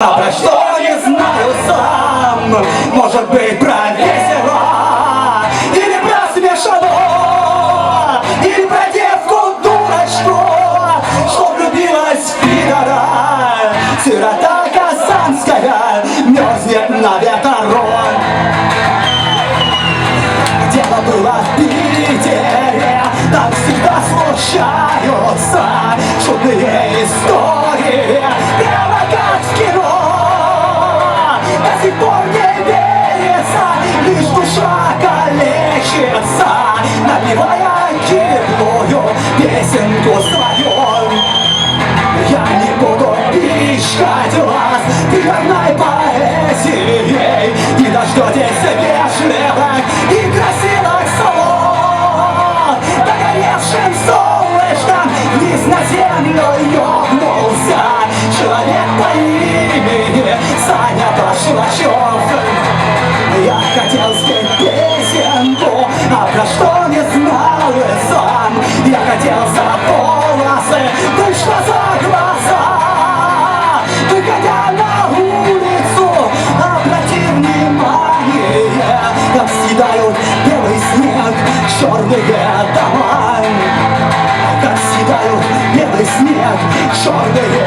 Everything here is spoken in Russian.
Про что не знаю сам? Может быть про весело Или про смешно Или про девку дурочку? Что влюбилась в пидора? Сирота казанская Мерзнет на ветрон Дело было в калечится Напевая гибкую песенку свою я не буду пичкать вас Пивной поэзией Не дождетесь вежливых и красивых слов Догоревшим солнышком вниз на землю ёбнулся Человек по имени Саня Хотел за волосы, ты что за глаза. Выходя на улицу, обрати внимание Как съедают белый снег черные дома. Как съедают белый снег черные